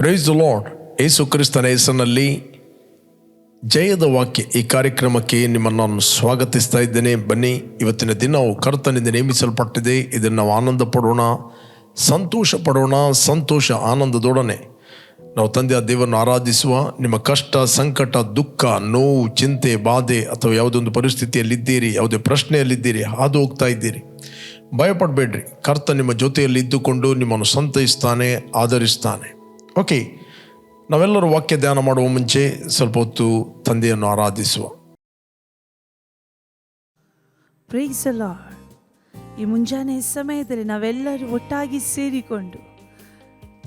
Praise the lord ಯೇಸು ಕ್ರಿಸ್ತನ ಹೆಸರಿನಲ್ಲಿ ಜಯದ ವಾಕ್ಯ ಈ ಕಾರ್ಯಕ್ರಮಕ್ಕೆ ನಿಮ್ಮನ್ನು ನಾನು ಸ್ವಾಗತಿಸ್ತಾ ಇದ್ದೇನೆ. ಬನ್ನಿ, ಇವತ್ತಿನ ದಿನವು ಕರ್ತನಿಂದ ನೇಮಿಸಲ್ಪಟ್ಟಿದೆ. ಇದನ್ನು ನಾವು ಆನಂದ ಪಡೋಣ ಸಂತೋಷ ಪಡೋಣ ಸಂತೋಷ ಆನಂದದೊಡನೆ. ನಾವು ತಂದೆಯ ದೇವರನ್ನು ಆರಾಧಿಸುವ, ನಿಮ್ಮ ಕಷ್ಟ, ಸಂಕಟ, ದುಃಖ, ನೋವು, ಚಿಂತೆ, ಬಾಧೆ ಅಥವಾ ಯಾವುದೊಂದು ಪರಿಸ್ಥಿತಿಯಲ್ಲಿದ್ದೀರಿ, ಯಾವುದೇ ಪ್ರಶ್ನೆಯಲ್ಲಿದ್ದೀರಿ ಹಾದು ಹೋಗ್ತಾ ಇದ್ದೀರಿ. ಭಯಪಡಬೇಡ್ರಿ. ಕರ್ತ ನಿಮ್ಮ ಜೊತೆಯಲ್ಲಿ ಇದ್ದುಕೊಂಡು ನಿಮ್ಮನ್ನು ಸಂತೈಸ್ತಾನೆ, ಆಧರಿಸ್ತಾನೆ. ಓಕೆ, ನಾವೆಲ್ಲರೂ ವಾಕ್ಯ ಧ್ಯಾನ ಮಾಡುವ ಮುಂಚೆ ಸ್ವಲ್ಪ ಹೊತ್ತು ತಂದೆಯನ್ನು ಆರಾಧಿಸುವ. ಈ ಮುಂಜಾನೆ ಸಮಯದಲ್ಲಿ ನಾವೆಲ್ಲರೂ ಒಟ್ಟಾಗಿ ಸೇರಿಕೊಂಡು,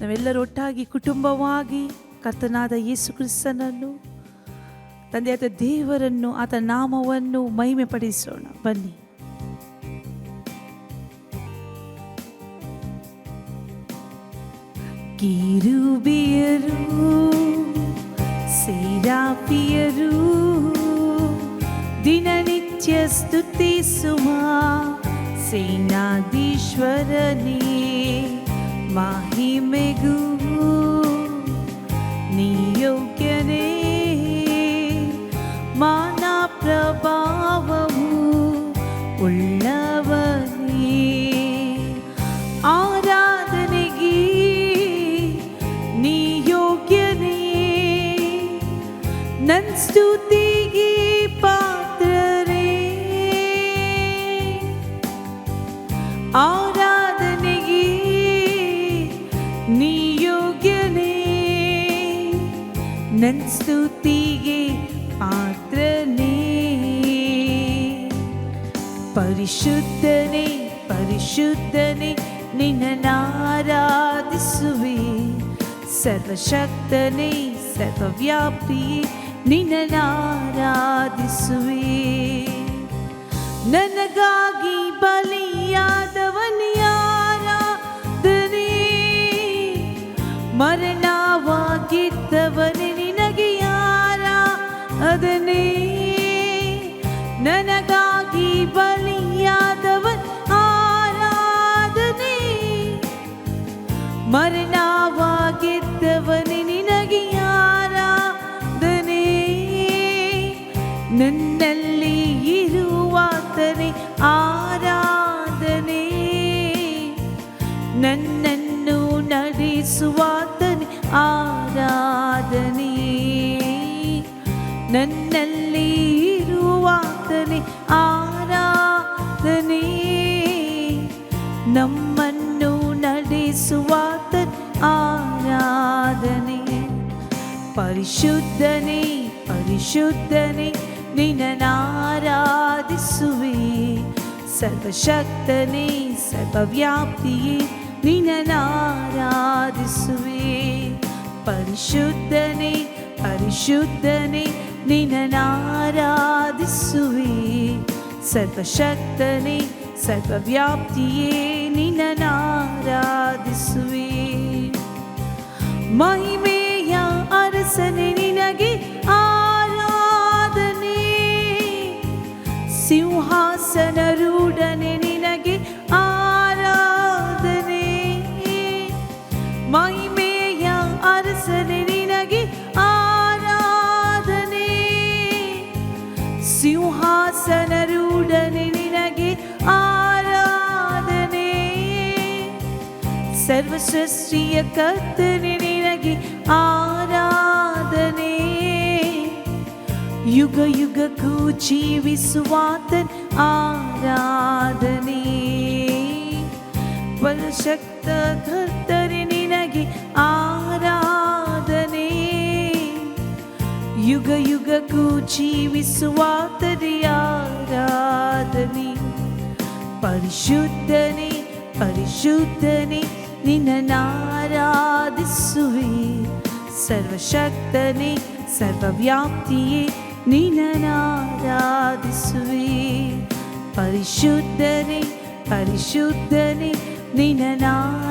ನಾವೆಲ್ಲರೂ ಒಟ್ಟಾಗಿ ಕುಟುಂಬವಾಗಿ ಕರ್ತನಾದ ಯೇಸು ಕ್ರಿಸ್ತನನ್ನು, ತಂದೆಯಾದ ದೇವರನ್ನು, ಆತ ನಾಮವನ್ನು ಮಹಿಮೆ ಪಡಿಸೋಣ ಬನ್ನಿ. ಕಿರುಬಿಯರು ಸೇರಾಪಿಯರು ದಿನನಿತ್ಯ ಸ್ತುತಿಸುವ ಸೇನಾಧೀಶ್ವರನೇ ಮಹಿಮೆಗೂ ನಿಯೋಗ್ಯನೇ ಮಾನ ಪ್ರಭಾವವು ನನ್ ಸ್ತುತಿಗೆ ಪಾತ್ರರೇ. ಆರಾಧನೆಗೆ ನೀ ಯೋಗ್ಯನೇ ನನ್ ಸ್ತುತಿಗೆ ಪಾತ್ರನೇ. ಪರಿಶುದ್ಧನೇ ಪರಿಶುದ್ಧನೇ ನಿನ್ನನಾರಾಧಿಸುವೆ ಸರ್ವಶಕ್ತನೇ ಸರ್ವವ್ಯಾಪಿ ನಿನ್ನನಾರಾಧಿಸುವೆ ನನಗಾಗಿ ಬಲಿಯಾದವನೇ ಆರಾಧನೆ ಮರಣವಾಗಿದ್ದವನೇ ನಿನಗೆ ಆರಾಧನೆ ನನಗಾಗಿ ಬಲಿಯಾದವನ್ ಆರಾಧನೆ ಮರಣವಾಗಿದ್ದವನೇ ಇರುವಾತನೇ ಆರಾಧನೆ ನಮ್ಮನ್ನು ನಡೆಸುವಾತನ ಆರಾಧನೆ ಪರಿಶುದ್ಧನೇ ಪರಿಶುದ್ಧನೇ ನಿನ್ನನಾರಾಧಿಸುವೆ ಸರ್ವಶಕ್ತನೇ ಸರ್ವವ್ಯಾಪ್ತಿಯೇ ನಿನ್ನನಾರಾಧಿಸುವೆ ಪರಿಶುದ್ಧನೇ ಪರಿಶುದ್ಧನೇ ನಿನ್ನನಾರಾಧಿಸುವೆ ಸರ್ವಶಕ್ತನೇ ಸರ್ವವ್ಯಾಪ್ತಿಯೇ ನಿನ್ನನಾರಾಧಿಸುವೆ ಮಹಿಮೆಯ ಅರಸನೆ ನಿನಗೆ ಆರಾಧನೆ ಸಿಂಹಾಸನ सर्वशीय कर्तन निरगे आराधने युग युगु जीवि स्वातरि आराधने परिशक्ता कर्तननिरगे आराधने युगयुगु जीवि स्वातरि आराधनि परिशुद्धनि परिशुद्धनि ಯುಗಕ್ಕೂ ಜೀವಿಸುವಾತನೆ ಆರಾಧನೆ ಪರಿಶುದ್ಧನೇ ಪರಿಶುದ್ಧನೇ ನಿನ್ನನಾರಾಧಿಸುವೆ ಸರ್ವಶಕ್ತನೇ ಸರ್ವವ್ಯಾಪ್ತಿಯೇ ನಿನ್ನನಾರಾಧಿಸುವೆ ಪರಿಶುದ್ಧನೇ ಪರಿಶುದ್ಧನೇ ನಿನ್ನನಾರಾಧಿಸುವೆ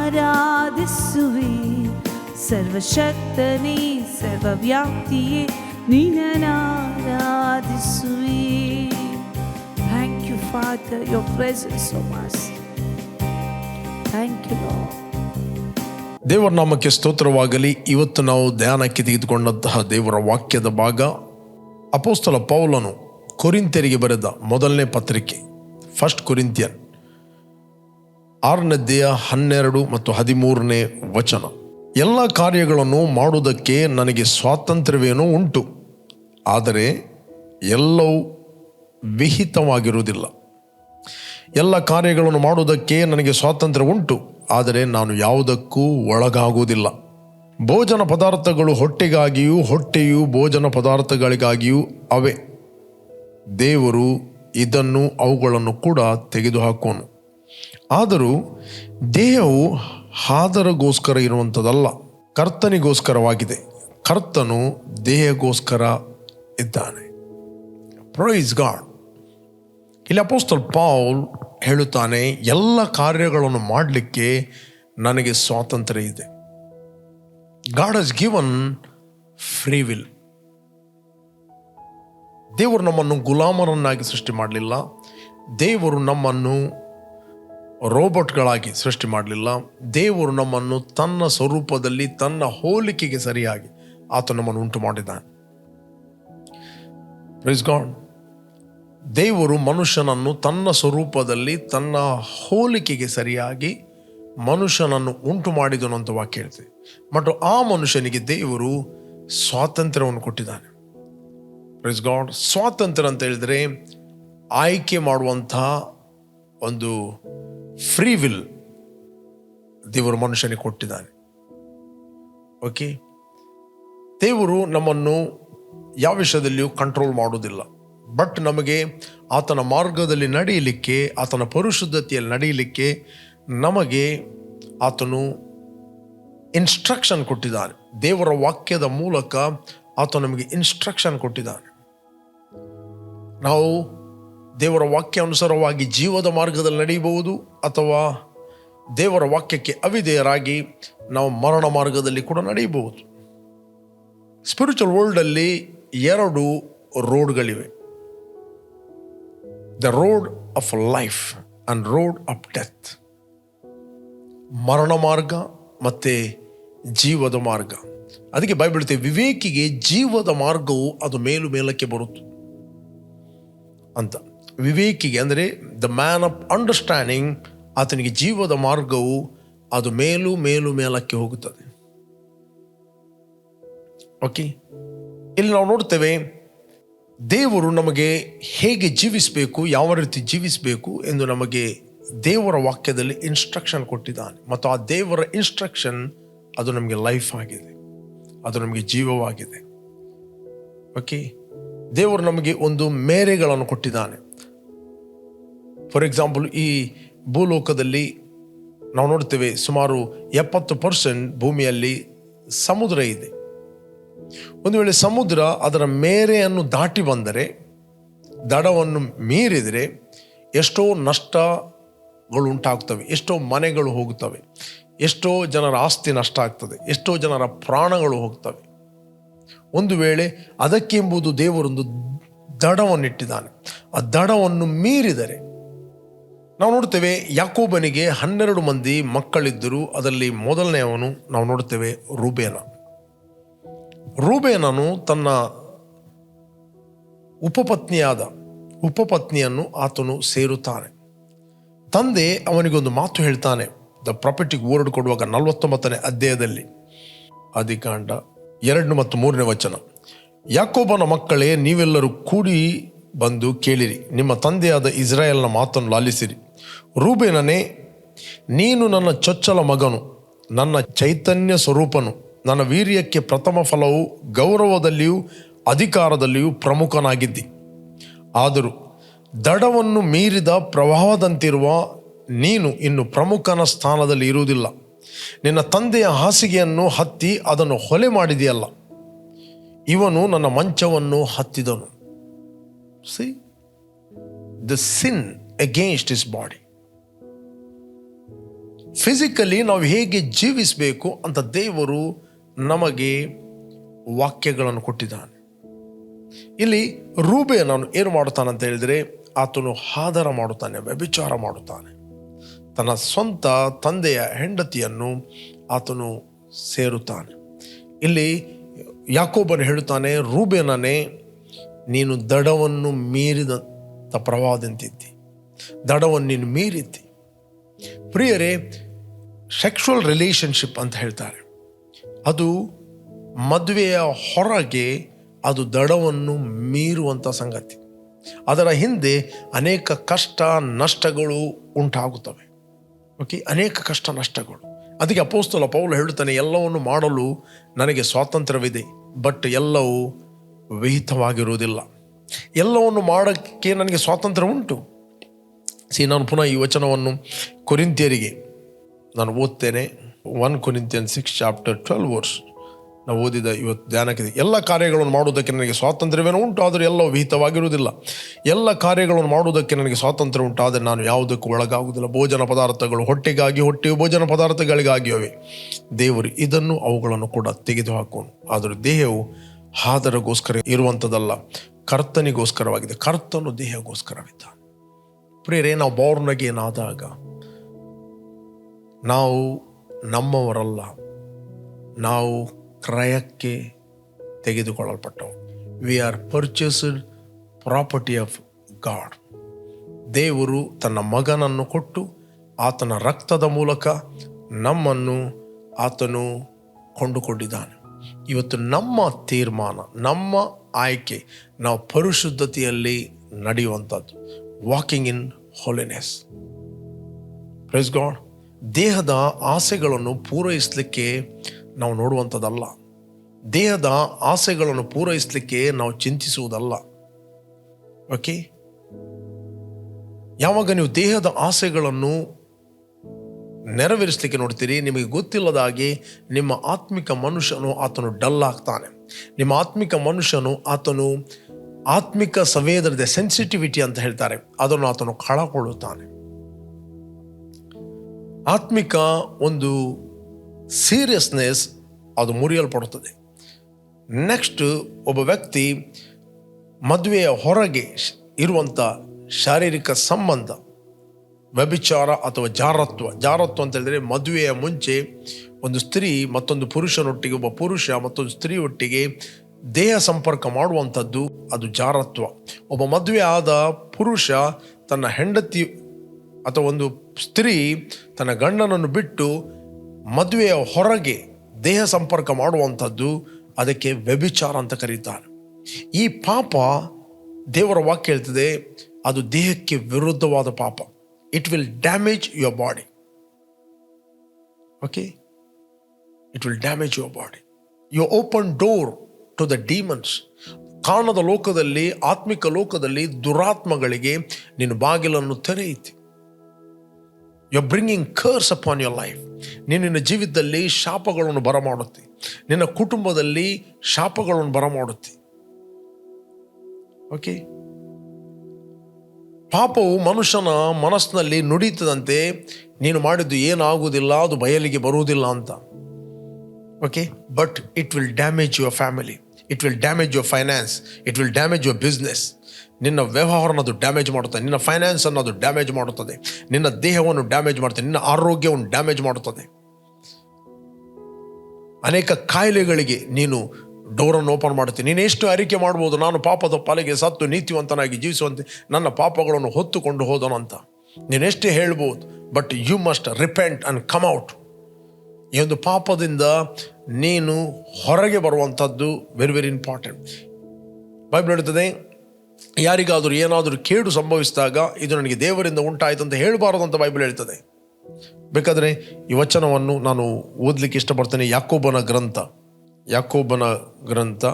ಸರ್ವಶಕ್ತನೇ ಸರ್ವವ್ಯಾಪ್ತಿಯೇ ನಿನ್ನನಾರಾಧಿಸುವೆ Thank you, Father, your presence so much. Thank you, Lord. ದೇವರ ನಾಮಕ್ಕೆ ಸ್ತೋತ್ರವಾಗಲಿ. ಇವತ್ತು ನಾವು ಧ್ಯಾನಕ್ಕೆ ತೆಗೆದುಕೊಂಡಂತಹ ದೇವರ ವಾಕ್ಯದ ಭಾಗ ಅಪೋಸ್ತಲ ಪೌಲನು ಕೊರಿಂತ್ಯರಿಗೆ ಬರೆದ ಮೊದಲನೇ ಪತ್ರಿಕೆ ಫಸ್ಟ್ ಕೊರಿಂತ್ಯನ್ ದೇಹ ಹನ್ನೆರಡು ಮತ್ತು ಹದಿಮೂರನೇ ವಚನ. ಎಲ್ಲ ಕಾರ್ಯಗಳನ್ನು ಮಾಡುವುದಕ್ಕೆ ನನಗೆ ಸ್ವಾತಂತ್ರ್ಯವೇನೂ ಉಂಟು, ಆದರೆ ಎಲ್ಲವೂ ವಿಹಿತವಾಗಿರುವುದಿಲ್ಲ. ಎಲ್ಲ ಕಾರ್ಯಗಳನ್ನು ಮಾಡುವುದಕ್ಕೆ ನನಗೆ ಸ್ವಾತಂತ್ರ್ಯ ಉಂಟು. ಆದರೆ ನಾನು ಯಾವುದಕ್ಕೂ ಒಳಗಾಗುವುದಿಲ್ಲ. ಭೋಜನ ಪದಾರ್ಥಗಳು ಹೊಟ್ಟೆಗಾಗಿಯೂ ಹೊಟ್ಟೆಯು ಭೋಜನ ಪದಾರ್ಥಗಳಿಗಾಗಿಯೂ ಅವೆ. ದೇವರು ಇದನ್ನು ಅವುಗಳನ್ನು ಕೂಡ ತೆಗೆದುಹಾಕೋನು ಆದರೂ ದೇಹವು ಹಾದರಗೋಸ್ಕರ ಇರುವಂಥದ್ದಲ್ಲ, ಕರ್ತನಿಗೋಸ್ಕರವಾಗಿದೆ. ಕರ್ತನು ದೇಹಗೋಸ್ಕರ ಇದ್ದಾನೆ. ಪ್ರೈಸ್ ಗಾಡ್ ಇಲ್ಲಿ ಅಪೋಸ್ತಲ್ ಪೌಲ್ ಹೇಳುತ್ತಾನೆ, ಎಲ್ಲ ಕಾರ್ಯಗಳನ್ನು ಮಾಡಲಿಕ್ಕೆ ನನಗೆ ಸ್ವಾತಂತ್ರ್ಯ ಇದೆ. ಗಾಡ್ ಹಸ್ ಗಿವನ್ ಫ್ರೀ ವಿಲ್ ದೇವರು ನಮ್ಮನ್ನು ಗುಲಾಮರನ್ನಾಗಿ ಸೃಷ್ಟಿ ಮಾಡಲಿಲ್ಲ. ದೇವರು ನಮ್ಮನ್ನು ರೋಬೋಟ್ಗಳಾಗಿ ಸೃಷ್ಟಿ ಮಾಡಲಿಲ್ಲ. ದೇವರು ನಮ್ಮನ್ನು ತನ್ನ ಸ್ವರೂಪದಲ್ಲಿ, ತನ್ನ ಹೋಲಿಕೆಗೆ ಸರಿಯಾಗಿ ಆತ ನಮ್ಮನ್ನು ಉಂಟು ಮಾಡಿದ್ದಾನೆ ಪ್ರೈಸ್ ಗಾಡ್ ದೇವರು ಮನುಷ್ಯನನ್ನು ತನ್ನ ಸ್ವರೂಪದಲ್ಲಿ ತನ್ನ ಹೋಲಿಕೆಗೆ ಸರಿಯಾಗಿ ಮನುಷ್ಯನನ್ನು ಉಂಟು ಮಾಡಿದನು ಅಂತ ವಾಕ್ಯ ಹೇಳ್ತೇವೆ ಮತ್ತು ಆ ಮನುಷ್ಯನಿಗೆ ದೇವರು ಸ್ವಾತಂತ್ರ್ಯವನ್ನು ಕೊಟ್ಟಿದ್ದಾನೆ. ಪ್ರೈಸ್ ಗಾಡ್ ಸ್ವಾತಂತ್ರ್ಯ ಅಂತ ಹೇಳಿದ್ರೆ ಆಯ್ಕೆ ಮಾಡುವಂತಹ ಒಂದು ಫ್ರೀ ವಿಲ್ ದೇವರು ಮನುಷ್ಯನಿಗೆ ಕೊಟ್ಟಿದ್ದಾನೆ. ಓಕೆ ದೇವರು ನಮ್ಮನ್ನು ಯಾವ ವಿಷಯದಲ್ಲಿಯೂ ಕಂಟ್ರೋಲ್ ಮಾಡುವುದಿಲ್ಲ. ಬಟ್ ನಮಗೆ ಆತನ ಮಾರ್ಗದಲ್ಲಿ ನಡೆಯಲಿಕ್ಕೆ, ಆತನ ಪರಿಶುದ್ಧತೆಯಲ್ಲಿ ನಡೆಯಲಿಕ್ಕೆ ನಮಗೆ ಆತನು ಇನ್ಸ್ಟ್ರಕ್ಷನ್ ಕೊಟ್ಟಿದ್ದಾನೆ. ದೇವರ ವಾಕ್ಯದ ಮೂಲಕ ಆತ ನಮಗೆ ಇನ್ಸ್ಟ್ರಕ್ಷನ್ ಕೊಟ್ಟಿದ್ದಾನೆ. ನಾವು ದೇವರ ವಾಕ್ಯ ಅನುಸಾರವಾಗಿ ಜೀವದ ಮಾರ್ಗದಲ್ಲಿ ನಡೆಯಬಹುದು ಅಥವಾ ದೇವರ ವಾಕ್ಯಕ್ಕೆ ಅವಿಧೇಯರಾಗಿ ನಾವು ಮರಣ ಮಾರ್ಗದಲ್ಲಿ ಕೂಡ ನಡೆಯಬಹುದು. ಸ್ಪಿರಿಚುವಲ್ ವರ್ಲ್ಡಲ್ಲಿ ಎರಡು ರೋಡ್ಗಳಿವೆ the road of life and road of death ಮರಣ ಮಾರ್ಗ ಮತ್ತು ಜೀವದ ಮಾರ್ಗ. ಅದಕ್ಕೆ ಬೈಬಿಡುತ್ತೆ ವಿವೇಕಿಗೆ ಜೀವದ ಮಾರ್ಗವು ಅದು ಮೇಲು ಮೇಲಕ್ಕೆ ಬರುತ್ತೆ ಅಂತ. ವಿವೇಕಿಗೆ ಅಂದರೆ ದ ಮ್ಯಾನ್ ಆಫ್ ಅಂಡರ್ಸ್ಟ್ಯಾಂಡಿಂಗ್ ಆತನಿಗೆ ಜೀವದ ಮಾರ್ಗವು ಅದು ಮೇಲು ಮೇಲು ಮೇಲಕ್ಕೆ ಹೋಗುತ್ತದೆ. ಓಕೆ ಇಲ್ಲಿ ನಾವು ನೋಡ್ತೇವೆ ದೇವರು ನಮಗೆ ಹೇಗೆ ಜೀವಿಸಬೇಕು, ಯಾವ ರೀತಿ ಜೀವಿಸಬೇಕು ಎಂದು ನಮಗೆ ದೇವರ ವಾಕ್ಯದಲ್ಲಿ ಇನ್ಸ್ಟ್ರಕ್ಷನ್ ಕೊಟ್ಟಿದ್ದಾನೆ. ಮತ್ತು ಆ ದೇವರ ಇನ್ಸ್ಟ್ರಕ್ಷನ್ ಅದು ನಮಗೆ ಲೈಫ್ ಆಗಿದೆ. ಅದು ನಮಗೆ ಜೀವವಾಗಿದೆ. ಓಕೆ ದೇವರು ನಮಗೆ ಒಂದು ಮೇರೆಗಳನ್ನು ಕೊಟ್ಟಿದ್ದಾನೆ. ಫಾರ್ ಎಕ್ಸಾಂಪಲ್ ಈ ಭೂಲೋಕದಲ್ಲಿ ನಾವು ನೋಡ್ತೇವೆ ಸುಮಾರು ಎಪ್ಪತ್ತು ಪರ್ಸೆಂಟ್ ಭೂಮಿಯಲ್ಲಿ ಸಮುದ್ರ ಇದೆ. ಒಂದು ವೇಳೆ ಸಮುದ್ರ ಅದರ ಮೇರೆಯನ್ನು ದಾಟಿ ಬಂದರೆ, ದಡವನ್ನು ಮೀರಿದರೆ ಎಷ್ಟೋ ನಷ್ಟಗಳು ಉಂಟಾಗ್ತವೆ ಎಷ್ಟೋ ಮನೆಗಳು ಹೋಗುತ್ತವೆ, ಎಷ್ಟೋ ಜನರ ಆಸ್ತಿ ನಷ್ಟ ಆಗ್ತದೆ, ಎಷ್ಟೋ ಜನರ ಪ್ರಾಣಗಳು ಹೋಗ್ತವೆ. ಒಂದು ವೇಳೆ ಅದಕ್ಕೆಂಬುದು ದೇವರೊಂದು ದಡವನ್ನಿಟ್ಟಿದ್ದಾನೆ. ಆ ದಡವನ್ನು ಮೀರಿದರೆ, ನಾವು ನೋಡ್ತೇವೆ ಯಾಕೋಬನಿಗೆ ಹನ್ನೆರಡು ಮಂದಿ ಮಕ್ಕಳಿದ್ದರು, ಅದರಲ್ಲಿ ಮೊದಲನೆಯವನು ನಾವು ನೋಡ್ತೇವೆ ರೂಬೇನ. ರೂಬೇನನು ತನ್ನ ಉಪಪತ್ನಿಯಾದ, ಉಪಪತ್ನಿಯನ್ನು ಆತನು ಸೇರುತ್ತಾನೆ. ತಂದೆ ಅವನಿಗೊಂದು ಮಾತು ಹೇಳ್ತಾನೆ. ದ ಪ್ರಾಪರ್ಟಿಗೆ ಓರ್ಡ್ ಕೊಡುವಾಗ ನಲವತ್ತೊಂಬತ್ತನೇ ಅಧ್ಯಾಯದಲ್ಲಿ. ಅಧಿಕಾಂಡ ಎರಡು ಮತ್ತು ಮೂರನೇ ವಚನ. ಯಾಕೋಬನ ಮಕ್ಕಳೇ, ನೀವೆಲ್ಲರೂ ಕೂಡಿ ಬಂದು ಕೇಳಿರಿ. ನಿಮ್ಮ ತಂದೆಯಾದ ಇಸ್ರಾಯೇಲ್ನ ಮಾತನ್ನು ಲಾಲಿಸಿರಿ. ರೂಬೇನನೇ, ನೀನು ನನ್ನ ಚೊಚ್ಚಲ ಮಗನು. ನನ್ನ ಚೈತನ್ಯ ಸ್ವರೂಪನು. ನನ್ನ ವೀರ್ಯಕ್ಕೆ ಪ್ರಥಮ ಫಲವು ಗೌರವದಲ್ಲಿಯೂ ಅಧಿಕಾರದಲ್ಲಿಯೂ ಪ್ರಮುಖನಾಗಿದ್ದಿ. ಆದರೂ ದಡವನ್ನು ಮೀರಿದ ಪ್ರವಾಹದಂತಿರುವ ನೀನು ಇನ್ನು ಪ್ರಮುಖನ ಸ್ಥಾನದಲ್ಲಿ ಇರುವುದಿಲ್ಲ. ನಿನ್ನ ತಂದೆಯ ಹಾಸಿಗೆಯನ್ನು ಹತ್ತಿ ಅದನ್ನು ಹೊಲೆ ಮಾಡಿದೆಯಲ್ಲ. ಇವನು ನನ್ನ ಮಂಚವನ್ನು ಹತ್ತಿದನು. See the sin against is body physically ನಾವು ಹೇಗೆ ಜೀವಿಸಬೇಕು ಅಂತ ದೇವರು ನಮಗೆ ವಾಕ್ಯಗಳನ್ನು ಕೊಟ್ಟಿದ್ದಾನೆ. ಇಲ್ಲಿ ರೂಬೆ ನಾನು ಏನು ಮಾಡುತ್ತಾನೆ ಅಂತ ಹೇಳಿದರೆ ಆತನು ಹಾದರ ಮಾಡುತ್ತಾನೆ, ವ್ಯಭಿಚಾರ ಮಾಡುತ್ತಾನೆ. ತನ್ನ ಸ್ವಂತ ತಂದೆಯ ಹೆಂಡತಿಯನ್ನು ಆತನು ಸೇರುತ್ತಾನೆ. ಇಲ್ಲಿ ಯಾಕೋಬನು ಹೇಳುತ್ತಾನೆ, ರೂಬೇನನೇ, ನೀನು ದಡವನ್ನು ಮೀರಿದಂಥ ಪ್ರವಾದಂತಿದ್ದಿ ದಡವನ್ನು ನೀನು ಮೀರಿದ್ದಿ. ಪ್ರಿಯರೇ ಸೆಕ್ಷುವಲ್ ರಿಲೇಷನ್ಶಿಪ್ ಅಂತ ಹೇಳ್ತಾರೆ. ಅದು ಮದುವೆಯ ಹೊರಗೆ ಅದು ದಡವನ್ನು ಮೀರುವಂಥ ಸಂಗತಿ. ಅದರ ಹಿಂದೆ ಅನೇಕ ಕಷ್ಟ, ನಷ್ಟಗಳು ಉಂಟಾಗುತ್ತವೆ. ಓಕೆ ಅನೇಕ ಕಷ್ಟ, ನಷ್ಟಗಳು. ಅದಕ್ಕೆ ಅಪೋಸ್ತಲ ಪೌಲು ಹೇಳುತ್ತಾನೆ, ಎಲ್ಲವನ್ನು ಮಾಡಲು ನನಗೆ ಸ್ವಾತಂತ್ರ್ಯವಿದೆ, ಬಟ್ ಎಲ್ಲವೂ ವಿಹಿತವಾಗಿರುವುದಿಲ್ಲ. ಎಲ್ಲವನ್ನು ಮಾಡೋಕ್ಕೆ ನನಗೆ ಸ್ವಾತಂತ್ರ್ಯ ಉಂಟು. ಸಿ ನಾನು ಪುನಃ ಈ ವಚನವನ್ನು ಕೊರಿಂತಿಯರಿಗೆ ನಾನು ಓದ್ತೇನೆ. One Corinthian six chapter twelve verse ನಾವು ಓದಿದ ಇವತ್ತು ಧ್ಯಾನಕ್ಕಿದೆ. ಎಲ್ಲ ಕಾರ್ಯಗಳನ್ನು ಮಾಡುವುದಕ್ಕೆ ನನಗೆ ಸ್ವಾತಂತ್ರ್ಯವೇನೋ ಉಂಟು, ಆದರೆ ಎಲ್ಲವೂ ವಿಹಿತವಾಗಿರುವುದಿಲ್ಲ. ಎಲ್ಲ ಕಾರ್ಯಗಳನ್ನು ಮಾಡುವುದಕ್ಕೆ ನನಗೆ ಸ್ವಾತಂತ್ರ್ಯ ಉಂಟು, ಆದರೆ ನಾನು ಯಾವುದಕ್ಕೂ ಒಳಗಾಗುವುದಿಲ್ಲ. ಭೋಜನ ಪದಾರ್ಥಗಳು ಹೊಟ್ಟೆಗಾಗಿ ಹೊಟ್ಟೆಯು ಭೋಜನ ಪದಾರ್ಥಗಳಿಗಾಗಿವೆ ದೇವರು ಇದನ್ನು ಅವುಗಳನ್ನು ಕೂಡ ತೆಗೆದುಹಾಕೋನು ಆದರೆ ದೇಹವು ಹಾದರಗೋಸ್ಕರ ಇರುವಂಥದ್ದಲ್ಲ, ಕರ್ತನಿಗೋಸ್ಕರವಾಗಿದೆ. ಕರ್ತನು ದೇಹಗೋಸ್ಕರವಿದ್ದ ಪ್ರೇರೇ ನಾವು ಬೌರ್ನಗೇನಾದಾಗ ನಾವು ನಮ್ಮವರಲ್ಲ. ನಾವು ಕ್ರಯಕ್ಕೆ ತೆಗೆದುಕೊಳ್ಳಲ್ಪಟ್ಟವು. We are purchased property of God ದೇವರು ತನ್ನ ಮಗನನ್ನು ಕೊಟ್ಟು ಆತನ ರಕ್ತದ ಮೂಲಕ ನಮ್ಮನ್ನು ಆತನು ಕೊಂಡುಕೊಂಡಿದ್ದಾನೆ. ಇವತ್ತು ನಮ್ಮ ತೀರ್ಮಾನ, ನಮ್ಮ ಆಯ್ಕೆ ನಾವು ಪರಿಶುದ್ಧತೆಯಲ್ಲಿ ನಡೆಯುವಂಥದ್ದು. Walking in holiness praise God ದೇಹದ ಆಸೆಗಳನ್ನು ಪೂರೈಸಲಿಕ್ಕೆ ನಾವು ನೋಡುವಂಥದ್ದಲ್ಲ. ದೇಹದ ಆಸೆಗಳನ್ನು ಪೂರೈಸಲಿಕ್ಕೆ ನಾವು ಚಿಂತಿಸುವುದಲ್ಲ. ಓಕೆ ಯಾವಾಗ ನೀವು ದೇಹದ ಆಸೆಗಳನ್ನು ನೆರವೇರಿಸಲಿಕ್ಕೆ ನೋಡ್ತೀರಿ, ನಿಮಗೆ ಗೊತ್ತಿಲ್ಲದ ಹಾಗೆ ನಿಮ್ಮ ಆತ್ಮಿಕ ಮನುಷ್ಯನು ಆತನು ಡಲ್ ಆಗ್ತಾನೆ. ನಿಮ್ಮ ಆತ್ಮಿಕ ಮನುಷ್ಯನು ಆತನು ಆತ್ಮಿಕ ಸಂವೇದನದ ಸೆನ್ಸಿಟಿವಿಟಿ ಅಂತ ಹೇಳ್ತಾರೆ. ಅದನ್ನು ಆತನು ಕಳಕೊಳ್ಳುತ್ತಾನೆ. ಆತ್ಮಿಕ ಒಂದು ಸೀರಿಯಸ್ನೆಸ್ ಅದು ಮುರಿಯಲ್ಪಡುತ್ತದೆ. ನೆಕ್ಸ್ಟ್ ಒಬ್ಬ ವ್ಯಕ್ತಿ ಮದುವೆಯ ಹೊರಗೆ ಇರುವಂಥ ಶಾರೀರಿಕ ಸಂಬಂಧ, ವ್ಯಭಿಚಾರ ಅಥವಾ ಜಾರತ್ವ ಜಾರತ್ವ ಅಂತ ಹೇಳಿದ್ರೆ ಮದುವೆಯ ಮುಂಚೆ ಒಂದು ಸ್ತ್ರೀ ಮತ್ತೊಂದು ಪುರುಷನೊಟ್ಟಿಗೆ, ಒಬ್ಬ ಪುರುಷ ಮತ್ತೊಂದು ಸ್ತ್ರೀ ಒಟ್ಟಿಗೆ ದೇಹ ಸಂಪರ್ಕ ಮಾಡುವಂಥದ್ದು ಅದು ಜಾರತ್ವ. ಒಬ್ಬ ಮದುವೆ ಆದ ಪುರುಷ ತನ್ನ ಹೆಂಡತಿ ಅಥವಾ ಒಂದು ಸ್ತ್ರೀ ತನ್ನ ಗಂಡನನ್ನು ಬಿಟ್ಟು ಮದುವೆಯ ಹೊರಗೆ ದೇಹ ಸಂಪರ್ಕ ಮಾಡುವಂಥದ್ದು ಅದಕ್ಕೆ ವ್ಯಭಿಚಾರ ಅಂತ ಕರೀತಾರೆ. ಈ ಪಾಪ ದೇವರ ವಾಕ್ಯ ಹೇಳ್ತದೆ, ಅದು ದೇಹಕ್ಕೆ ವಿರುದ್ಧವಾದ ಪಾಪ. It will damage your body okay it will damage your body you open door to the demons ಕಾಣದ ಲೋಕದಲ್ಲಿ, ಆತ್ಮಿಕ ಲೋಕದಲ್ಲಿ ದುರಾತ್ಮಗಳಿಗೆ ನಿನ್ನ ಬಾಗಿಲನ್ನು ತೆರೆಯಿತಿ. You bringing curse upon your life ನೀನು ನಿನ್ನ ಜೀವಿತದಲ್ಲಿ ಶಾಪಗಳನ್ನು ಬರಮಾಡುತ್ತೆ. ನಿನ್ನ ಕುಟುಂಬದಲ್ಲಿ ಶಾಪಗಳನ್ನು ಬರಮಾಡುತ್ತೆ. ಓಕೆ ಪಾಪವು ಮನುಷ್ಯನ ಮನಸ್ಸಿನಲ್ಲಿ ನುಡಿತದಂತೆ ನೀನು ಮಾಡಿದ್ದು ಏನಾಗುವುದಿಲ್ಲ, ಅದು ಬಯಲಿಗೆ ಬರುವುದಿಲ್ಲ ಅಂತ. Okay but it will damage your family it will damage your finance it will damage your business ನಿನ್ನ ವ್ಯವಹಾರನ ಅದು ಡ್ಯಾಮೇಜ್ ಮಾಡುತ್ತೆ ನಿನ್ನ ಫೈನಾನ್ಸ್ ಅನ್ನೋದು ಡ್ಯಾಮೇಜ್ ಮಾಡುತ್ತದೆ, ನಿನ್ನ ದೇಹವನ್ನು ಡ್ಯಾಮೇಜ್ ಮಾಡುತ್ತದೆ, ನಿನ್ನ ಆರೋಗ್ಯವನ್ನು ಡ್ಯಾಮೇಜ್ ಮಾಡುತ್ತದೆ. ಅನೇಕ ಕಾಯಿಲೆಗಳಿಗೆ ನೀನು ಡೋರನ್ನು ಓಪನ್ ಮಾಡುತ್ತೆ. ನೀನು ಎಷ್ಟು ಅರಿಕೆ ಮಾಡ್ಬೋದು, ನಾನು ಪಾಪದ ಪಾಲಿಗೆ ಸತ್ತು ನೀತಿವಂತನಾಗಿ ಜೀವಿಸುವಂತೆ ನನ್ನ ಪಾಪಗಳನ್ನು ಹೊತ್ತುಕೊಂಡು ಹೋದನು ಅಂತ. ನೀನೆಷ್ಟೇ ಹೇಳ್ಬೋದು but you must repent and come out ಈ ಒಂದು ಪಾಪದಿಂದ ನೀನು ಹೊರಗೆ ಬರುವಂಥದ್ದು ವೆರಿ ವೆರಿ ಇಂಪಾರ್ಟೆಂಟ್ ಬೈಬಲ್ ಹೇಳ್ತದೆ ಯಾರಿಗಾದರೂ ಏನಾದರೂ ಕೇಡು ಸಂಭವಿಸಿದಾಗ ಇದು ನನಗೆ ದೇವರಿಂದ ಉಂಟಾಯಿತು ಅಂತ ಹೇಳಬಾರದು ಅಂತ ಬೈಬಲ್ ಹೇಳ್ತದೆ. ಬೇಕಾದರೆ ಈ ವಚನವನ್ನು ನಾನು ಓದಲಿಕ್ಕೆ ಇಷ್ಟಪಡ್ತೇನೆ. ಯಾಕೋಬನ ಗ್ರಂಥ. ಯಾಕೋಬನ ಗ್ರಂಥ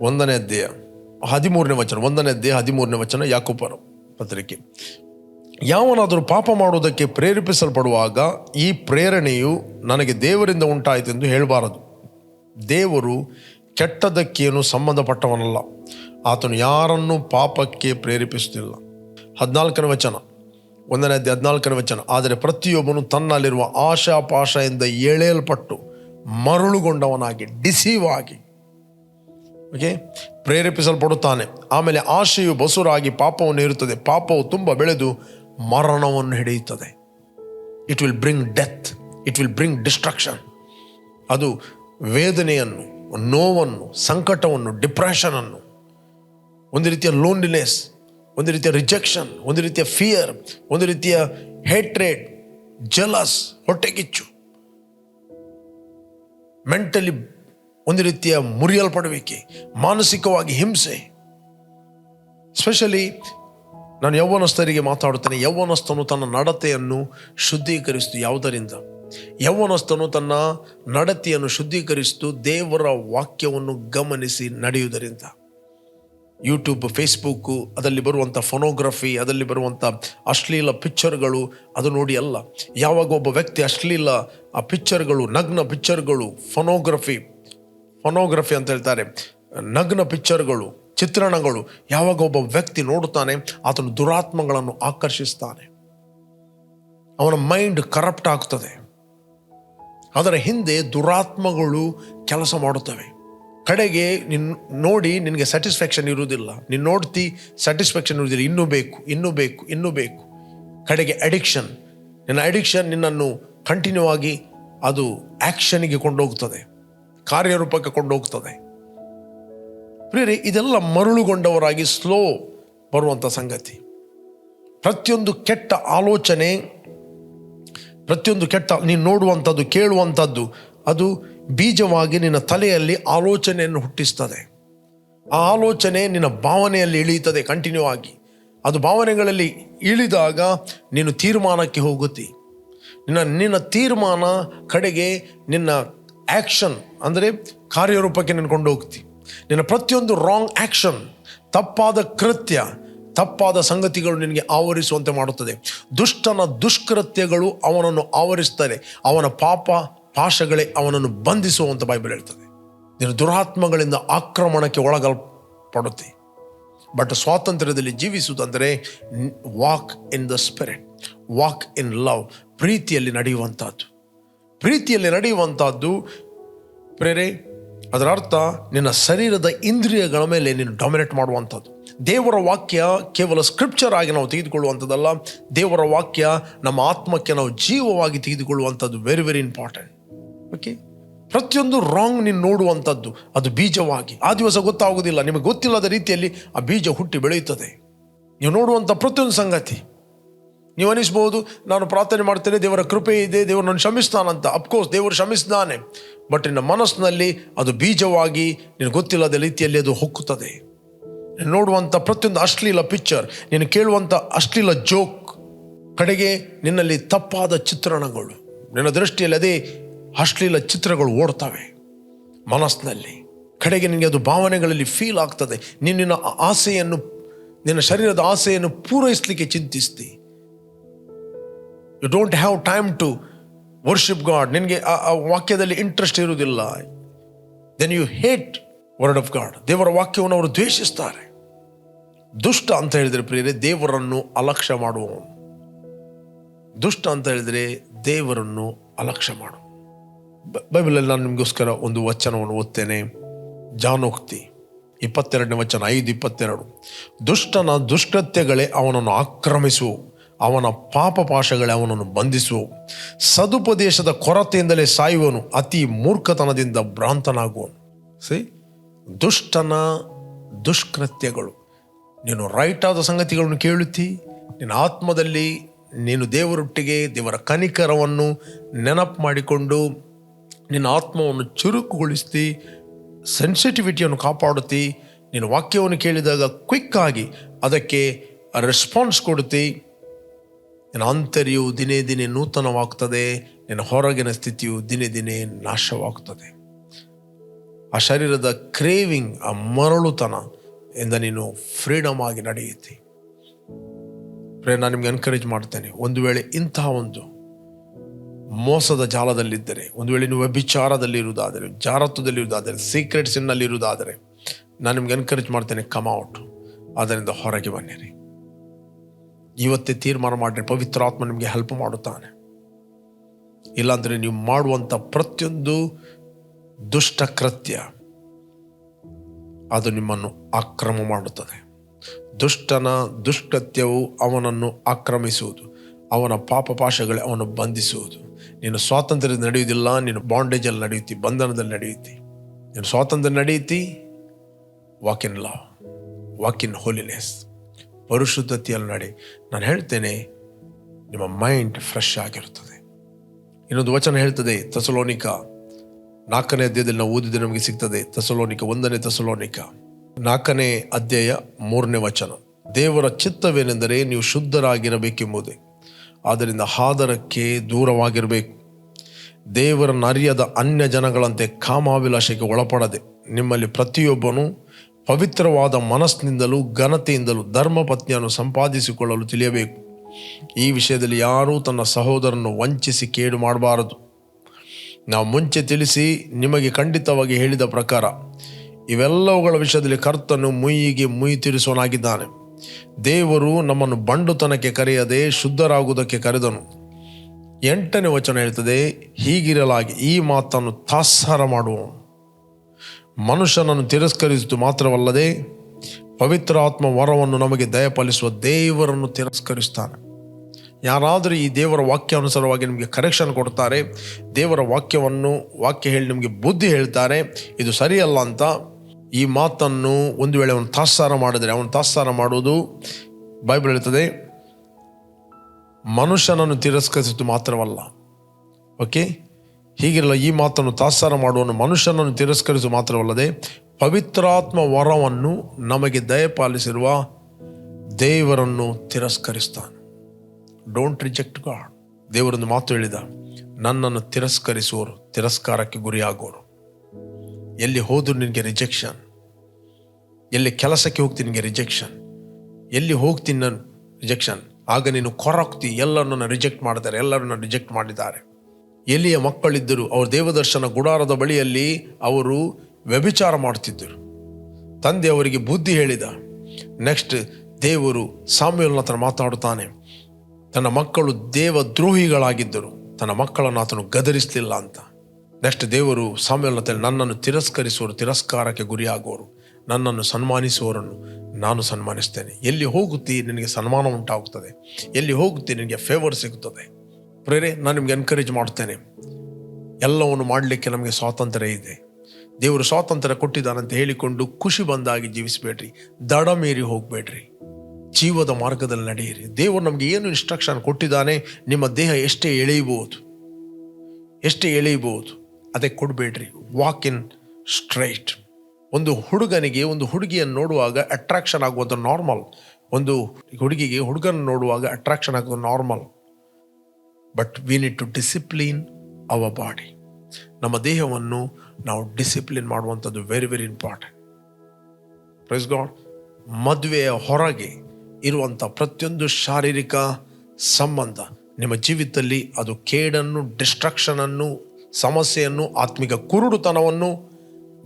ಒಂದನೇ ಅಧ್ಯಾಯ ಹದಿಮೂರನೇ ವಚನ. ಒಂದನೇ ಅಧ್ಯಾಯ ಹದಿಮೂರನೇ ವಚನ ಯಾಕೋಬನ ಪತ್ರಿಕೆ. ಯಾವನಾದರೂ ಪಾಪ ಮಾಡುವುದಕ್ಕೆ ಪ್ರೇರೇಪಿಸಲ್ಪಡುವಾಗ ಈ ಪ್ರೇರಣೆಯು ನನಗೆ ದೇವರಿಂದ ಉಂಟಾಯಿತು ಎಂದು ಹೇಳಬಾರದು. ದೇವರು ಕೆಟ್ಟದಕ್ಕೇನು ಸಂಬಂಧಪಟ್ಟವನಲ್ಲ. ಆತನು ಯಾರನ್ನೂ ಪಾಪಕ್ಕೆ ಪ್ರೇರೇಪಿಸುತ್ತಿಲ್ಲ. ಹದಿನಾಲ್ಕನೇ ವಚನ. ಒಂದನೇ ಹದಿನಾಲ್ಕನೇ ವಚನ. ಆದರೆ ಪ್ರತಿಯೊಬ್ಬನು ತನ್ನಲ್ಲಿರುವ ಆಶಾಪಾಶದಿಂದ ಎಳೆಯಲ್ಪಟ್ಟು ಮರುಳುಗೊಂಡವನಾಗಿ ಡಿಸೀವ್ ಆಗಿ ಓಕೆ ಪ್ರೇರೇಪಿಸಲ್ಪಡುತ್ತಾನೆ. ಆಮೇಲೆ ಆಶೆಯು ಬಸುರಾಗಿ ಪಾಪವನ್ನು ಇರುತ್ತದೆ ಪಾಪವು ತುಂಬ ಬೆಳೆದು ಮರಣವನ್ನು ಹಿಡಿಯುತ್ತದೆ. It will bring death it will bring destruction ಅದು ವೇದನೆಯನ್ನು, ನೋವನ್ನು, ಸಂಕಟವನ್ನು ಡಿಪ್ರೆಷನನ್ನು ಒಂದು ರೀತಿಯ ಲೋನ್ಲಿನೆಸ್ ಒಂದು ರೀತಿಯ ರಿಜೆಕ್ಷನ್ ಒಂದು ರೀತಿಯ ಫಿಯರ್ ಒಂದು ರೀತಿಯ ಹೇಟ್ರೇಡ್ ಜಲಸ್ ಹೊಟ್ಟೆಗಿಚ್ಚು ಮೆಂಟಲಿ ಒಂದು ರೀತಿಯ ಮುರಿಯಲ್ಪಡುವಿಕೆ ಮಾನಸಿಕವಾಗಿ ಹಿಂಸೆ. ಸ್ಪೆಷಲಿ ನಾನು ಯೌವನಸ್ಥರಿಗೆ ಮಾತಾಡುತ್ತೇನೆ, ಯೌವನಸ್ಥನು ತನ್ನ ನಡತೆಯನ್ನು ಶುದ್ಧೀಕರಿಸಿತು ಯಾವುದರಿಂದ? ಯೌವನಸ್ಥನು ತನ್ನ ನಡತೆಯನ್ನು ಶುದ್ಧೀಕರಿಸಿತು ದೇವರ ವಾಕ್ಯವನ್ನು ಗಮನಿಸಿ ನಡೆಯುವುದರಿಂದ. ಯೂಟ್ಯೂಬ್ ಫೇಸ್ಬುಕ್ಕು ಅದರಲ್ಲಿ ಬರುವಂಥ ಫೋನೋಗ್ರಫಿ ಅದರಲ್ಲಿ ಬರುವಂಥ ಅಶ್ಲೀಲ ಪಿಕ್ಚರ್ಗಳು ಅದು ನೋಡಿ ಅಲ್ಲ. ಯಾವಾಗ ಒಬ್ಬ ವ್ಯಕ್ತಿ ಅಶ್ಲೀಲ, ಆ ಪಿಕ್ಚರ್ಗಳು ನಗ್ನ ಪಿಕ್ಚರ್ಗಳು ಫೋನೋಗ್ರಫಿ ಫೋನೋಗ್ರಫಿ ಅಂತ ಹೇಳ್ತಾರೆ, ನಗ್ನ ಪಿಕ್ಚರ್ಗಳು ಚಿತ್ರಣಗಳು, ಯಾವಾಗ ಒಬ್ಬ ವ್ಯಕ್ತಿ ನೋಡುತ್ತಾನೆ ಆತನು ದುರಾತ್ಮಗಳನ್ನು ಆಕರ್ಷಿಸ್ತಾನೆ. ಅವನ ಮೈಂಡ್ ಕರಪ್ಟ್ ಆಗ್ತದೆ. ಅದರ ಹಿಂದೆ ದುರಾತ್ಮಗಳು ಕೆಲಸ ಮಾಡುತ್ತವೆ. ಕಡೆಗೆ ನಿನ್ನ ನೋಡಿ ನಿನಗೆ ಸ್ಯಾಟಿಸ್ಫ್ಯಾಕ್ಷನ್ ಇರುವುದಿಲ್ಲ. ನೀನು ನೋಡ್ತಿ ಸ್ಯಾಟಿಸ್ಫ್ಯಾಕ್ಷನ್ ಇರುವುದಿಲ್ಲ. ಇನ್ನೂ ಬೇಕು ಇನ್ನೂ ಬೇಕು ಇನ್ನೂ ಬೇಕು. ಕಡೆಗೆ ಅಡಿಕ್ಷನ್ ನಿನ್ನ ಅಡಿಕ್ಷನ್ ನಿನ್ನನ್ನು ಕಂಟಿನ್ಯೂ ಆಗಿ ಅದು ಆ್ಯಕ್ಷನಿಗೆ ಕೊಂಡೋಗ್ತದೆ. ಕಾರ್ಯರೂಪಕ್ಕೆ ಕೊಂಡೋಗ್ತದೆ. ಪ್ರಿಯರೇ, ಇದೆಲ್ಲ ಮರುಳುಗೊಂಡವರಾಗಿ ಸ್ಲೋ ಬರುವಂಥ ಸಂಗತಿ. ಪ್ರತಿಯೊಂದು ಕೆಟ್ಟ ಆಲೋಚನೆ, ಪ್ರತಿಯೊಂದು ಕೆಟ್ಟ ನೀನು ನೋಡುವಂಥದ್ದು, ಕೇಳುವಂಥದ್ದು, ಅದು ಬೀಜವಾಗಿ ನಿನ್ನ ತಲೆಯಲ್ಲಿ ಆಲೋಚನೆಯನ್ನು ಹುಟ್ಟಿಸ್ತದೆ. ಆ ಆಲೋಚನೆ ನಿನ್ನ ಭಾವನೆಯಲ್ಲಿ ಇಳಿಯುತ್ತದೆ ಕಂಟಿನ್ಯೂ ಆಗಿ ಅದು ಭಾವನೆಗಳಲ್ಲಿ ಇಳಿದಾಗ ನೀನು ತೀರ್ಮಾನಕ್ಕೆ ಹೋಗುತ್ತಿ. ನಿನ್ನ ನಿನ್ನ ತೀರ್ಮಾನ ಕಡೆಗೆ ನಿನ್ನ ಆ್ಯಕ್ಷನ್ ಅಂದರೆ ಕಾರ್ಯರೂಪಕ್ಕೆ ನೀನು ಕೊಂಡು ಹೋಗ್ತಿ ನಿನ್ನ ಪ್ರತಿಯೊಂದು ರಾಂಗ್ ಆ್ಯಕ್ಷನ್ ತಪ್ಪಾದ ಕೃತ್ಯ, ತಪ್ಪಾದ ಸಂಗತಿಗಳು ನಿನಗೆ ಆವರಿಸುವಂತೆ ಮಾಡುತ್ತದೆ. ದುಷ್ಟನ ದುಷ್ಕೃತ್ಯಗಳು ಅವನನ್ನು ಆವರಿಸ್ತಾರೆ ಅವನ ಪಾಪ ಪಾಶಗಳೇ ಅವನನ್ನು ಬಂಧಿಸುವಂತ ಬೈಬಲ್ ಹೇಳ್ತದೆ. ನೀನು ದುರಾತ್ಮಗಳಿಂದ ಆಕ್ರಮಣಕ್ಕೆ ಒಳಗಲ್ಪಡುತ್ತೆ ಬಟ್ ಸ್ವಾತಂತ್ರ್ಯದಲ್ಲಿ ಜೀವಿಸುವುದಂದರೆ walk in the spirit walk in love ಪ್ರೀತಿಯಲ್ಲಿ ನಡೆಯುವಂಥದ್ದು ಪ್ರೀತಿಯಲ್ಲಿ ನಡೆಯುವಂಥದ್ದು ಪ್ರೇರೆ, ಅದರ ಅರ್ಥ ನಿನ್ನ ಶರೀರದ ಇಂದ್ರಿಯಗಳ ಮೇಲೆ ನೀನು ಡಾಮಿನೇಟ್ ಮಾಡುವಂಥದ್ದು ದೇವರ ವಾಕ್ಯ ಕೇವಲ ಸ್ಕ್ರಿಪ್ಚರ್ ಆಗಿ ನಾವು ತೆಗೆದುಕೊಳ್ಳುವಂಥದ್ದಲ್ಲ ದೇವರ ವಾಕ್ಯ ನಮ್ಮ ಆತ್ಮಕ್ಕೆ ನಾವು ಜೀವವಾಗಿ ತೆಗೆದುಕೊಳ್ಳುವಂಥದ್ದು ವೆರಿ ವೆರಿ ಇಂಪಾರ್ಟೆಂಟ್ ಓಕೆ? ಪ್ರತಿಯೊಂದು ರಾಂಗ್ ನೀನು ನೋಡುವಂಥದ್ದು, ಅದು ಬೀಜವಾಗಿ. ಆ ದಿವಸ ಗೊತ್ತಾಗೋದಿಲ್ಲ ನಿಮಗೆ ಗೊತ್ತಿಲ್ಲದ ರೀತಿಯಲ್ಲಿ ಆ ಬೀಜ ಹುಟ್ಟಿ ಬೆಳೆಯುತ್ತದೆ. ನೀವು ನೋಡುವಂಥ ಪ್ರತಿಯೊಂದು ಸಂಗತಿ. ನೀವು ಅನಿಸ್ಬೋದು, ನಾನು ಪ್ರಾರ್ಥನೆ ಮಾಡ್ತೇನೆ, ದೇವರ ಕೃಪೆ ಇದೆ, ದೇವರು ನನ್ನ ಕ್ಷಮಿಸ್ತಾನಂತ. ಅಫ್ಕೋರ್ಸ್ ದೇವರು ಶ್ರಮಿಸ್ತಾನೆ ಬಟ್ ನಿನ್ನ ಮನಸ್ಸಿನಲ್ಲಿ ಅದು ಬೀಜವಾಗಿ, ನೀನು ಗೊತ್ತಿಲ್ಲದ ರೀತಿಯಲ್ಲಿ ಅದು ಹೊಕ್ಕುತ್ತದೆ. ನೀನು ನೋಡುವಂಥ ಪ್ರತಿಯೊಂದು ಅಶ್ಲೀಲ ಪಿಕ್ಚರ್ ನೀನು ಕೇಳುವಂಥ ಅಶ್ಲೀಲ ಜೋಕ್ ಕಡೆಗೆ ನಿನ್ನಲ್ಲಿ ತಪ್ಪಾದ ಚಿತ್ರಣಗಳು. ನಿನ್ನ ದೃಷ್ಟಿಯಲ್ಲಿ ಅದೇ ಅಶ್ಲೀಲ ಚಿತ್ರಗಳು ಓಡ್ತವೆ. ಮನಸ್ಸಿನಲ್ಲಿ ಕಡೆಗೆ ನಿನಗೆ ಅದು ಭಾವನೆಗಳಲ್ಲಿ ಫೀಲ್ ಆಗ್ತದೆ. ನೀನು ನಿನ್ನ ಆಸೆಯನ್ನು, ನಿನ್ನ ಶರೀರದ ಆಸೆಯನ್ನು ಪೂರೈಸಲಿಕ್ಕೆ ಚಿಂತಿಸ್ತಿ. You don't have time to worship God ನಿನಗೆ ಆ ವಾಕ್ಯದಲ್ಲಿ ಇಂಟ್ರೆಸ್ಟ್ ಇರುವುದಿಲ್ಲ. Then you hate word of God ದೇವರ ವಾಕ್ಯವನ್ನು ಅವರು ದ್ವೇಷಿಸ್ತಾರೆ. ದುಷ್ಟ ಅಂತ ಹೇಳಿದರೆ ಪ್ರಿಯರೇ, ದೇವರನ್ನು ಅಲಕ್ಷ್ಯ ಮಾಡುವವನು. ದುಷ್ಟ ಅಂತ ಹೇಳಿದರೆ ದೇವರನ್ನು ಅಲಕ್ಷ್ಯ ಮಾಡು. ಬ- ಬೈಬಲಲ್ಲಿ ನಾನು ನಿಮಗೋಸ್ಕರ ಒಂದು ವಚನವನ್ನು ಓದ್ತೇನೆ. ಜಾನೋಕ್ತಿ ಇಪ್ಪತ್ತೆರಡನೇ ವಚನ, ಐದು ಇಪ್ಪತ್ತೆರಡು. ದುಷ್ಟನ ದುಷ್ಕೃತ್ಯಗಳೇ ಅವನನ್ನು ಆಕ್ರಮಿಸುವು ಅವನ ಪಾಪ ಪಾಶಗಳೇ ಅವನನ್ನು ಬಂಧಿಸುವು ಸದುಪದೇಶದ ಕೊರತೆಯಿಂದಲೇ ಸಾಯುವನು, ಅತಿ ಮೂರ್ಖತನದಿಂದ ಭ್ರಾಂತನಾಗುವನು. ಸಿ ದುಷ್ಟನ ದುಷ್ಕೃತ್ಯಗಳು. ನೀನು ರೈಟ್ ಆದ ಸಂಗತಿಗಳನ್ನು ಕೇಳುತ್ತಿ, ನಿನ್ನ ಆತ್ಮದಲ್ಲಿ ನೀನು ದೇವರೊಟ್ಟಿಗೆ, ದೇವರ ಕನಿಕರವನ್ನು ನೆನಪು ಮಾಡಿಕೊಂಡು ನಿನ್ನ ಆತ್ಮವನ್ನು ಚುರುಕುಗೊಳಿಸ್ತಿ ಸೆನ್ಸಿಟಿವಿಟಿಯನ್ನು ಕಾಪಾಡುತ್ತಿ ನೀನು ವಾಕ್ಯವನ್ನು ಕೇಳಿದಾಗ ಕ್ವಿಕ್ ಆಗಿ ಅದಕ್ಕೆ ರೆಸ್ಪಾನ್ಸ್ ಕೊಡುತ್ತಿ. ನಿನ್ನ ಆಂತರ್ಯವು ದಿನೇ ದಿನೇ ನೂತನವಾಗ್ತದೆ, ನಿನ್ನ ಹೊರಗಿನ ಸ್ಥಿತಿಯು ದಿನೇ ದಿನೇ ನಾಶವಾಗ್ತದೆ. ಆ ಶರೀರದ ಕ್ರೇವಿಂಗ್ ಆ ಮರಳುತನ ಇಂದ ನೀನು ಫ್ರೀಡಮ್ ಆಗಿ ನಡೆಯುತ್ತೆ. ನಾನು ನಿಮ್ಗೆ ಎನ್ಕರೇಜ್ ಮಾಡ್ತೇನೆ, ಒಂದು ವೇಳೆ ಇಂತಹ ಒಂದು ಮೋಸದ ಜಾಲದಲ್ಲಿದ್ದರೆ, ಒಂದು ವೇಳೆ ನೀವು ವ್ಯಭಿಚಾರದಲ್ಲಿ ಇರುವುದಾದರೆ ಸಿನ್ನಲ್ಲಿ ಇರುವುದಾದರೆ ನಾನು ನಿಮ್ಗೆ ಎನ್ಕರೇಜ್ ಮಾಡ್ತೇನೆ ಕಮ್ ಔಟ್ ಅದರಿಂದ ಹೊರಗೆ ಬನ್ನಿರಿ. ಇವತ್ತೇ ತೀರ್ಮಾನ ಮಾಡಿರಿ ಪವಿತ್ರಾತ್ಮ ನಿಮಗೆ ಹೆಲ್ಪ್ ಮಾಡುತ್ತಾನೆ. ಇಲ್ಲಾಂದರೆ ನೀವು ಮಾಡುವಂಥ ಪ್ರತಿಯೊಂದು ದುಷ್ಟ ಕೃತ್ಯ, ಅದು ನಿಮ್ಮನ್ನು ಆಕ್ರಮ ಮಾಡುತ್ತದೆ. ದುಷ್ಟನ ದುಷ್ಕೃತ್ಯವು ಅವನನ್ನು ಆಕ್ರಮಿಸುವುದು. ಅವನ ಪಾಪ ಪಾಶಗಳೇ ಅವನು ಬಂಧಿಸುವುದು. ನೀನು ಸ್ವಾತಂತ್ರ್ಯದಲ್ಲಿ ನಡೆಯುವುದಿಲ್ಲ, ನೀನು ಬಾಂಡೇಜಲ್ಲಿ ನಡೆಯುತ್ತಿ, ಬಂಧನದಲ್ಲಿ ನಡೆಯುತ್ತಿ. ನೀನು ಸ್ವಾತಂತ್ರ್ಯ ನಡೆಯುತ್ತಿ walk in law walk in holiness ಪರಿಶುದ್ಧತೆಯಲ್ಲಿ ನಡೆ. ನಾನು ಹೇಳ್ತೇನೆ, ನಿಮ್ಮ ಮೈಂಡ್ ಫ್ರೆಶ್ ಆಗಿರುತ್ತದೆ. ಇನ್ನೊಂದು ವಚನ ಹೇಳ್ತದೆ ತಸಲೋನಿಕ ನಾಲ್ಕನೇ ಅಧ್ಯಾಯದಲ್ಲಿ ನಾವು ಓದಿದ್ರೆ ನಮಗೆ ಸಿಗ್ತದೆ ತಸಲೋನಿಕ ಒಂದನೇ ತಸಲೋನಿಕ ನಾಲ್ಕನೇ ಅಧ್ಯಾಯ ಮೂರನೇ ವಚನ. ದೇವರ ಚಿತ್ತವೇನೆಂದರೆ ನೀವು ಶುದ್ಧರಾಗಿರಬೇಕೆಂಬುದೇ. ಆದ್ದರಿಂದ ಹಾದರಕ್ಕೆ ದೂರವಾಗಿರಬೇಕು. ದೇವರನ್ನು ಅರಿಯದ ಅನ್ಯ ಜನಗಳಂತೆ ಕಾಮಾಭಿಲಾಷೆಗೆ ಒಳಪಡದೆ ನಿಮ್ಮಲ್ಲಿ ಪ್ರತಿಯೊಬ್ಬನು ಪವಿತ್ರವಾದ ಮನಸ್ಸಿನಿಂದಲೂ ಘನತೆಯಿಂದಲೂ ಧರ್ಮಪತ್ನಿಯನ್ನು ಸಂಪಾದಿಸಿಕೊಳ್ಳಲು ತಿಳಿಯಬೇಕು. ಈ ವಿಷಯದಲ್ಲಿ ಯಾರೂ ತನ್ನ ಸಹೋದರನ್ನು ವಂಚಿಸಿ ಕೇಡು ಮಾಡಬಾರದು. ನಾವು ಮುಂಚೆ ತಿಳಿಸಿ ನಿಮಗೆ ಖಂಡಿತವಾಗಿ ಹೇಳಿದ ಪ್ರಕಾರ, ಇವೆಲ್ಲವುಗಳ ವಿಷಯದಲ್ಲಿ ಕರ್ತನು ಮುಯ್ಯಿಗೆ ಮುಯಿ ತೀರಿಸುವನಾಗಿದ್ದಾನೆ ದೇವರು ನಮ್ಮನ್ನು ಬಂಡುತನಕ್ಕೆ ಕರೆಯದೆ ಶುದ್ಧರಾಗುವುದಕ್ಕೆ ಕರೆದನು. ಎಂಟನೇ ವಚನ ಹೇಳ್ತದೆ, ಹೀಗಿರಲಾಗಿ ಈ ಮಾತನ್ನು ತಾತ್ಸಾರ ಮಾಡುವನು. ಮನುಷ್ಯನನ್ನು ತಿರಸ್ಕರಿಸಿತು ಮಾತ್ರವಲ್ಲದೆ ಪವಿತ್ರ ಆತ್ಮ ವರವನ್ನು ನಮಗೆ ದಯಪಾಲಿಸುವ ದೇವರನ್ನು ತಿರಸ್ಕರಿಸ್ತಾನೆ. ಯಾರಾದರೂ ಈ ದೇವರ ವಾಕ್ಯ ಅನುಸಾರವಾಗಿ ನಿಮಗೆ ಕರೆಕ್ಷನ್ ಕೊಡ್ತಾರೆ, ದೇವರ ವಾಕ್ಯವನ್ನು, ವಾಕ್ಯ ಹೇಳಿ ನಿಮಗೆ ಬುದ್ಧಿ ಹೇಳ್ತಾರೆ, ಇದು ಸರಿಯಲ್ಲ ಅಂತ ಈ ಮಾತನ್ನು ಒಂದು ವೇಳೆ ಅವನು ತಾತ್ಸಾರ ಮಾಡಿದರೆ ಅವನು ತಾತ್ಸಾರ ಮಾಡುವುದು ಬೈಬಲ್ ಹೇಳ್ತದೆ, ಮನುಷ್ಯನನ್ನು ತಿರಸ್ಕರಿಸಿದ್ದು ಮಾತ್ರವಲ್ಲ. ಓಕೆ ಹೀಗಿರಲ್ಲ, ಈ ಮಾತನ್ನು ತಾತ್ಸಾರ ಮಾಡುವನು ಮನುಷ್ಯನನ್ನು ತಿರಸ್ಕರಿಸು ಮಾತ್ರವಲ್ಲದೆ, ಪವಿತ್ರಾತ್ಮ ವರವನ್ನು ನಮಗೆ ದಯಪಾಲಿಸಿರುವ ದೇವರನ್ನು ತಿರಸ್ಕರಿಸ್ತಾನೆ. ಡೋಂಟ್ ರಿಜೆಕ್ಟ್ ಗಾಡ್ ದೇವರೊಂದು ಮಾತು ಹೇಳಿದ, ನನ್ನನ್ನು ತಿರಸ್ಕರಿಸುವರು ತಿರಸ್ಕಾರಕ್ಕೆ ಗುರಿಯಾಗೋರು ಎಲ್ಲಿ ಹೋದ್ರು ನಿನಗೆ ರಿಜೆಕ್ಷನ್ ಎಲ್ಲಿ ಕೆಲಸಕ್ಕೆ ಹೋಗ್ತೀನಿ ನಿನಗೆ ರಿಜೆಕ್ಷನ್ ಎಲ್ಲಿ ಹೋಗ್ತೀನಿ ನಾನು ರಿಜೆಕ್ಷನ್ ಆಗ ನೀನು ಕೊರಕ್ತಿ, ಎಲ್ಲರನ್ನ ರಿಜೆಕ್ಟ್ ಮಾಡ್ತಾರೆ ಎಲ್ಲರನ್ನ ರಿಜೆಕ್ಟ್ ಮಾಡಿದ್ದಾರೆ. ಎಲ್ಲಿಯ ಮಕ್ಕಳಿದ್ದರು, ಅವ್ರ ದೇವದರ್ಶನ ಗುಡಾರದ ಬಳಿಯಲ್ಲಿ ಅವರು ವ್ಯಭಿಚಾರ ಮಾಡುತ್ತಿದ್ದರು ತಂದೆ ಅವರಿಗೆ ಬುದ್ಧಿ ಹೇಳಿದ ನೆಕ್ಸ್ಟ್ ದೇವರು ಸಾಮ್ಯಲ್ನ ಹತ್ರ ಮಾತಾಡುತ್ತಾನೆ. ತನ್ನ ಮಕ್ಕಳು ದೇವ ದ್ರೋಹಿಗಳಾಗಿದ್ದರು ತನ್ನ ಮಕ್ಕಳನ್ನು ಆತನು ಗದರಿಸಲಿಲ್ಲ ಅಂತ. ನೆಕ್ಸ್ಟ್ ದೇವರು ಸಾಮ್ಯಲ್ನ ನನ್ನನ್ನು ತಿರಸ್ಕರಿಸುವರು ತಿರಸ್ಕಾರಕ್ಕೆ ಗುರಿಯಾಗುವರು ನನ್ನನ್ನು ಸನ್ಮಾನಿಸುವವರನ್ನು ನಾನು ಸನ್ಮಾನಿಸ್ತೇನೆ. ಎಲ್ಲಿ ಹೋಗುತ್ತಿ ನಿನಗೆ ಸನ್ಮಾನ ಉಂಟಾಗುತ್ತದೆ? ಎಲ್ಲಿ ಹೋಗುತ್ತಿ ನಿನಗೆ ಫೇವರ್ ಸಿಗುತ್ತದೆ? ಪ್ರೇರೆ, ನಾನು ನಿಮಗೆ ಎನ್ಕರೇಜ್ ಮಾಡ್ತೇನೆ. ಎಲ್ಲವನ್ನು ಮಾಡಲಿಕ್ಕೆ ನಮಗೆ ಸ್ವಾತಂತ್ರ್ಯ ಇದೆ. ದೇವರು ಸ್ವಾತಂತ್ರ್ಯ ಕೊಟ್ಟಿದ್ದಾನಂತ ಹೇಳಿಕೊಂಡು ಖುಷಿ ಬಂದಾಗಿ ಜೀವಿಸಬೇಡ್ರಿ. ದಡ ಮೀರಿ ಹೋಗಬೇಡ್ರಿ. ಜೀವದ ಮಾರ್ಗದಲ್ಲಿ ನಡೆಯಿರಿ. ದೇವರು ನಮಗೆ ಏನು ಇನ್ಸ್ಟ್ರಕ್ಷನ್ ಕೊಟ್ಟಿದ್ದಾನೆ, ನಿಮ್ಮ ದೇಹ ಎಷ್ಟೇ ಎಳೆಯಬಹುದು ಎಷ್ಟೇ ಎಳೆಯಬಹುದು, ಅದೇ ಕೊಡಬೇಡ್ರಿ. ವಾಕ್ ಇನ್ ಸ್ಟ್ರೈಟ್ ಒಂದು ಹುಡುಗನಿಗೆ ಒಂದು ಹುಡುಗಿಯನ್ನು ನೋಡುವಾಗ ಅಟ್ರಾಕ್ಷನ್ ಆಗುವಂಥ ನಾರ್ಮಲ್ ಒಂದು ಹುಡುಗಿಗೆ ಹುಡುಗನ ನೋಡುವಾಗ ಅಟ್ರಾಕ್ಷನ್ ಆಗುವ normal but we need to discipline our body ನಮ್ಮ ದೇಹವನ್ನು ನಾವು ಡಿಸಿಪ್ಲಿನ್ ಮಾಡುವಂಥದ್ದು very very important praise God ಮದುವೆಯ ಹೊರಗೆ ಇರುವಂಥ ಪ್ರತಿಯೊಂದು ಶಾರೀರಿಕ ಸಂಬಂಧ, ನಿಮ್ಮ ಜೀವಿತದಲ್ಲಿ ಅದು ಕೇಡನ್ನು ಡಿಸ್ಟ್ರಕ್ಷನನ್ನು ಸಮಸ್ಯೆಯನ್ನು, ಆತ್ಮಿಕ ಕುರುಡುತನವನ್ನು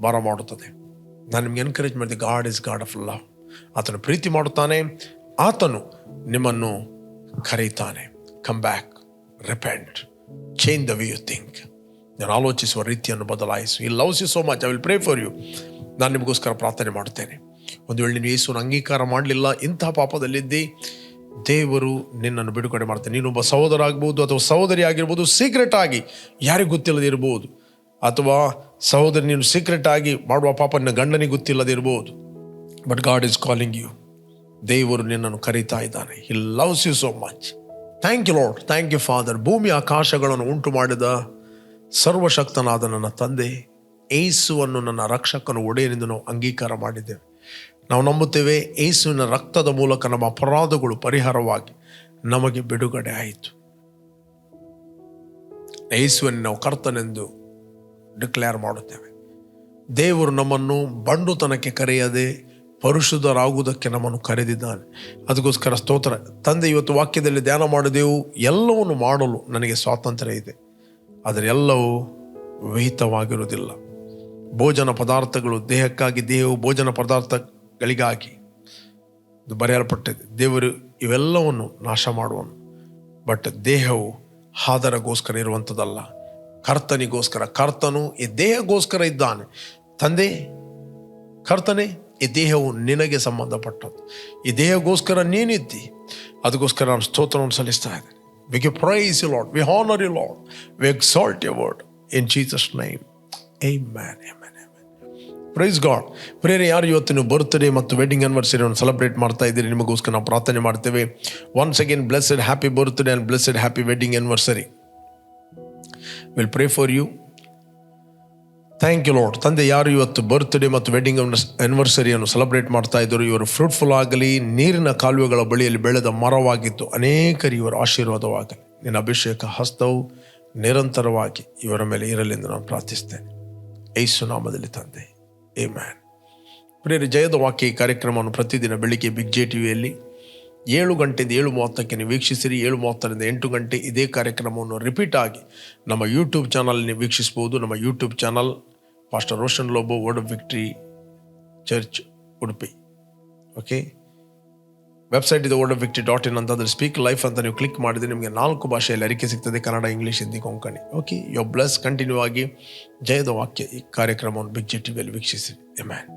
ಬರಮಾಡುತ್ತದೆ. ನಾನು ನಿಮ್ಗೆ ಎನ್ಕರೇಜ್ ಮಾಡಿದೆ God is God of love ಆತನು ಪ್ರೀತಿ ಮಾಡುತ್ತಾನೆ, ಆತನು ನಿಮ್ಮನ್ನು ಕರೀತಾನೆ come back repent change the way you think ನಾನು ಆಲೋಚಿಸುವ ರೀತಿಯನ್ನು ಬದಲಾಯಿಸು. He loves you so much I will pray for you ನಾನು ನಿಮಗೋಸ್ಕರ ಪ್ರಾರ್ಥನೆ ಮಾಡುತ್ತೇನೆ. ಒಂದು ವೇಳೆ ನೀನು ಯೇಸುವನ್ನು ಅಂಗೀಕಾರ ಮಾಡಲಿಲ್ಲ ಇಂತಹ ಪಾಪದಲ್ಲಿದ್ದಿ, ದೇವರು ನಿನ್ನನ್ನು ಬಿಡುಗಡೆ ಮಾಡ್ತಾನೆ ನೀನೊಬ್ಬ ಸಹೋದರ ಆಗ್ಬೋದು ಅಥವಾ ಸಹೋದರಿ ಆಗಿರ್ಬೋದು ಸೀಕ್ರೆಟ್ ಆಗಿ ಯಾರಿಗೂ ಗೊತ್ತಿಲ್ಲದಿರ್ಬೋದು ಅಥವಾ ಸಹೋದರಿ, ನೀನು ಸೀಕ್ರೆಟ್ ಆಗಿ ಮಾಡುವ ಪಾಪ ನಿನ್ನ ಗಂಡನಿಗೆ ಗೊತ್ತಿಲ್ಲದಿರ್ಬೋದು but God is calling you ದೇವರು ನಿನ್ನನ್ನು ಕರೀತಾ ಇದ್ದಾನೆ. He loves you so much thank you Lord thank you father ಭೂಮಿ ಆಕಾಶಗಳನ್ನು ಉಂಟು ಮಾಡಿದ ಸರ್ವಶಕ್ತನಾದ ನನ್ನ ತಂದೆ, ಏಸುವನ್ನು ನನ್ನ ರಕ್ಷಕನು ಒಡೆಯನೆಂದು ನಾವು ಅಂಗೀಕಾರ ಮಾಡಿದ್ದೇವೆ. ನಾವು ನಂಬುತ್ತೇವೆ, ಏಸುವಿನ ರಕ್ತದ ಮೂಲಕ ನಮ್ಮ ಅಪರಾಧಗಳು ಪರಿಹಾರವಾಗಿ ನಮಗೆ ಬಿಡುಗಡೆ ಆಯಿತು. ಏಸುವನ್ನು ನಾವು ಕರ್ತನೆಂದು ಡಿಕ್ಲೇರ್ ಮಾಡುತ್ತೇವೆ. ದೇವರು ನಮ್ಮನ್ನು ಬಂಡುತನಕ್ಕೆ ಕರೆಯದೆ ಪರಿಶುದ್ಧರಾಗುವುದಕ್ಕೆ ನಮ್ಮನ್ನು ಕರೆದಿದ್ದಾನೆ. ಅದಕ್ಕೋಸ್ಕರ ಸ್ತೋತ್ರ. ತಂದೆ, ಇವತ್ತು ವಾಕ್ಯದಲ್ಲಿ ಧ್ಯಾನ ಮಾಡಿದೆವು, ಎಲ್ಲವನ್ನು ಮಾಡಲು ನನಗೆ ಸ್ವಾತಂತ್ರ್ಯ ಇದೆ. ಆದರೆ ಎಲ್ಲವೂ ವಿಹಿತವಾಗಿರುವುದಿಲ್ಲ. ಭೋಜನ ಪದಾರ್ಥಗಳು, ದೇಹಕ್ಕಾಗಿ, ದೇಹವು ಭೋಜನ ಪದಾರ್ಥಗಳಿಗಾಗಿ ಇದು ಬರೆಯಲ್ಪಟ್ಟಿದೆ. ದೇವರು ಇವೆಲ್ಲವನ್ನು ನಾಶ ಮಾಡುವನು. ಬಟ್ ದೇಹವು ಹಾದರಗೋಸ್ಕರ ಇರುವಂಥದ್ದಲ್ಲ. ಕರ್ತನಿಗೋಸ್ಕರ ಕರ್ತನು ಈ ದೇಹಗೋಸ್ಕರ ಇದ್ದಾನೆ ತಂದೆ ಕರ್ತನೆ ಈ ದೇಹವು ನಿನಗೆ ಸಂಬಂಧಪಟ್ಟದ್ದು ಈ ದೇಹಗೋಸ್ಕರ ನೀನಿದ್ದಿ ಅದಕ್ಕೋಸ್ಕರ ನಾನು ಸ್ತೋತ್ರವನ್ನು ಸಲ್ಲಿಸ್ತಾ ಇದ್ದೇನೆ We give praise you, Lord. We honor you, Lord. We exalt your word. In Jesus' name. Amen. Amen. Amen. Praise God prayer ಯಾರು ಇವತ್ತು ನೀವು ಬರ್ತ್ಡೇ ಮತ್ತು ವೆಡ್ಡಿಂಗ್ ಆನಿವರ್ಸರಿಯನ್ನು ಸೆಲೆಬ್ರೇಟ್ ಮಾಡ್ತಾ ಇದ್ದೀರಿ ನಿಮಗೋಸ್ಕರ ನಾವು ಪ್ರಾರ್ಥನೆ ಮಾಡ್ತೇವೆ once again blessed happy birthday and blessed happy wedding anniversary will pray for you thank you Lord ತಂದೆ, ಯಾರು ಇವತ್ತು ಬರ್ತ್ಡೇ ಮತ್ತು ವೆಡ್ಡಿಂಗ್ ಆನಿವರ್ಸರಿಯನ್ನು ಸೆಲೆಬ್ರೇಟ್ ಮಾಡ್ತಾ ಇದ್ದರು, ಇವರು ಫ್ರೂಟ್ಫುಲ್ ಆಗಲಿ, ನೀರಿನ ಕಾಲುವೆಗಳ ಬಳಿಯಲ್ಲಿ ಬೆಳೆದ ಮರವಾಗಿತ್ತು. ಅನೇಕರು ಇವರ ಆಶೀರ್ವಾದವಾಗಲಿ. ನಿನ್ನ ಅಭಿಷೇಕ ಹಸ್ತವು ನಿರಂತರವಾಗಿ ಇವರ ಮೇಲೆ ಇರಲಿ ಎಂದು ನಾನು ಪ್ರಾರ್ಥಿಸ್ತೇನೆ. ಏಸು ನಾಮದಲ್ಲಿ ತಂದೆ. ಏ ಮ್ಯಾನ್ ಪ್ರಿಯರಿ, ಜಯದ ವಾಕ್ಯ ಕಾರ್ಯಕ್ರಮವನ್ನು ಪ್ರತಿದಿನ ಬೆಳಿಗ್ಗೆ ಬಿಗ್ ಜೆ ಟಿ ವಿಯಲ್ಲಿ ಏಳು ಗಂಟೆಯಿಂದ ಏಳು ಮೂವತ್ತಕ್ಕೆ ನೀವು ವೀಕ್ಷಿಸಿರಿ ಏಳು ಮೂವತ್ತರಿಂದ ಎಂಟು ಗಂಟೆ ಇದೇ ಕಾರ್ಯಕ್ರಮವನ್ನು ರಿಪೀಟ್ ಆಗಿ ನಮ್ಮ ಯೂಟ್ಯೂಬ್ ಚಾನಲ್ ನೀವು ವೀಕ್ಷಿಸ್ಬೋದು ನಮ್ಮ YouTube channel pastor Roshan Lobo word of victory church Udupi okay website ಇದೆ word of victory dot in ಅಂತ ಸ್ಪೀಕ್ ಲೈಫ್ ಅಂತ ನೀವು ಕ್ಲಿಕ್ ಮಾಡಿದ್ರೆ ನಿಮಗೆ ನಾಲ್ಕು ಭಾಷೆಯಲ್ಲಿ ಅರಿಕೆ ಸಿಗ್ತದೆ, ಕನ್ನಡ ಇಂಗ್ಲೀಷ್ ಹಿಂದಿ, ಕೊಂಕಣಿ. ಓಕೆ ಯೋ ಬ್ಲಸ್ ಕಂಟಿನ್ಯೂ ಆಗಿ ಜಯದ ವಾಕ್ಯ ಈ ಕಾರ್ಯಕ್ರಮವನ್ನು ಬಿಗ್ ಜೆ ಟಿ ವೀಕ್ಷಿಸಿ ವೀಕ್ಷಿಸಿ ಮ್ಯಾನ್